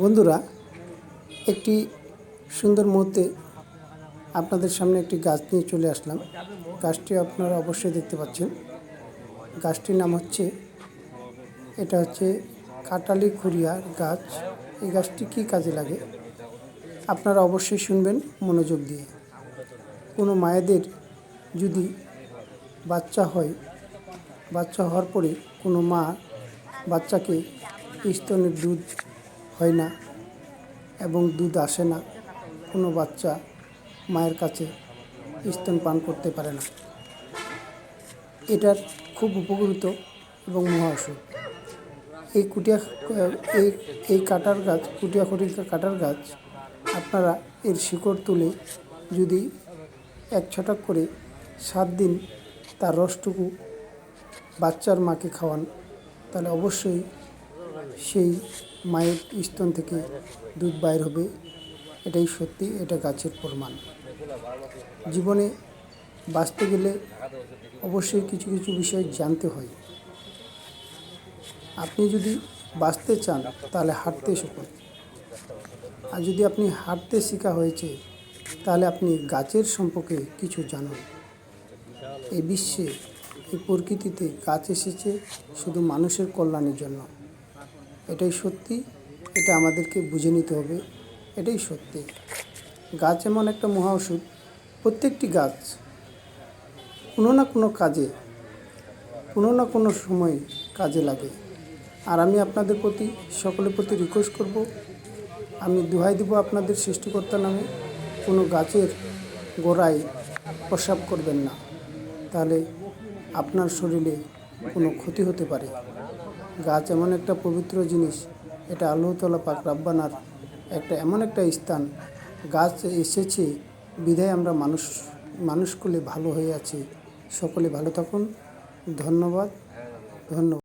বন্ধুরা, একটি সুন্দর মুহূর্তে আপনাদের সামনে একটি গাছ নিয়ে চলে আসলাম। গাছটি আপনারা অবশ্যই দেখতে পাচ্ছেন। গাছটির নাম হচ্ছে, এটা হচ্ছে কাটালি খুরিয়ার গাছ। এই গাছটি কী কাজে লাগে? আপনারা অবশ্যই শুনবেন মনোযোগ দিয়ে। কোনো মায়েদের যদি বাচ্চা হয়, বাচ্চা হওয়ার পরে কোনো মা বাচ্চাকে স্তনের দুধ হয় না এবং দুধ আসে না, কোনো বাচ্চা মায়ের কাছে স্তন পান করতে পারে না। এটার খুব উপকৃত এবং মহা ওষুধ এই কুটিয়া, এই এই কাটার গাছ, কুটিয়া খড়িকা কাটার গাছ আপনারা এর শিকড় তুলে যদি এক ছটাক করে সাত দিন তার রসটুকু বাচ্চার মাকে খাওয়ান, তাহলে অবশ্যই সেই মায়ের স্তন থেকে দুধ বাইর হবে, এটাই সত্যি, এটা গাছের প্রমাণ। জীবনে বাঁচতে গেলে অবশ্যই কিছু কিছু বিষয় জানতে হয়। আপনি যদি বাঁচতে চান, তাহলে হাঁটতে শিখুন। আর যদি আপনি হাঁটতে শেখা হয়েছে, তাহলে আপনি গাছের সম্পর্কে কিছু জানুন। এই বিশ্বে, এই প্রকৃতিতে গাছ এসেছে শুধু মানুষের কল্যাণের জন্য। এটাই সত্যি, এটা আমাদেরকে বুঝে নিতে হবে, এটাই সত্যি। গাছ এমন একটা মহা ওষুধ প্রত্যেকটি গাছ কোনো না কোনো কাজে, কোনো না কোনো সময় কাজে লাগে। আর আমি আপনাদের প্রতি, সকলের প্রতি রিকোয়েস্ট করব, আমি দোহাই দেবো আপনাদের সৃষ্টিকর্তা নামে, কোনো গাছের গোড়ায় প্রসাব করবেন না, তাহলে আপনার শরীরে কোনো ক্ষতি হতে পারে। গাছ এমন একটা পবিত্র জিনিস, এটা আল্লাহতলা পাক রাব্বানার একটা এমন একটা স্থান। গাছ এসেছে, বিধায় আমরা মানুষ মানুষগুলি ভালো হয়ে আছি। সকলে ভালো থাকুন, ধন্যবাদ ধন্যবাদ।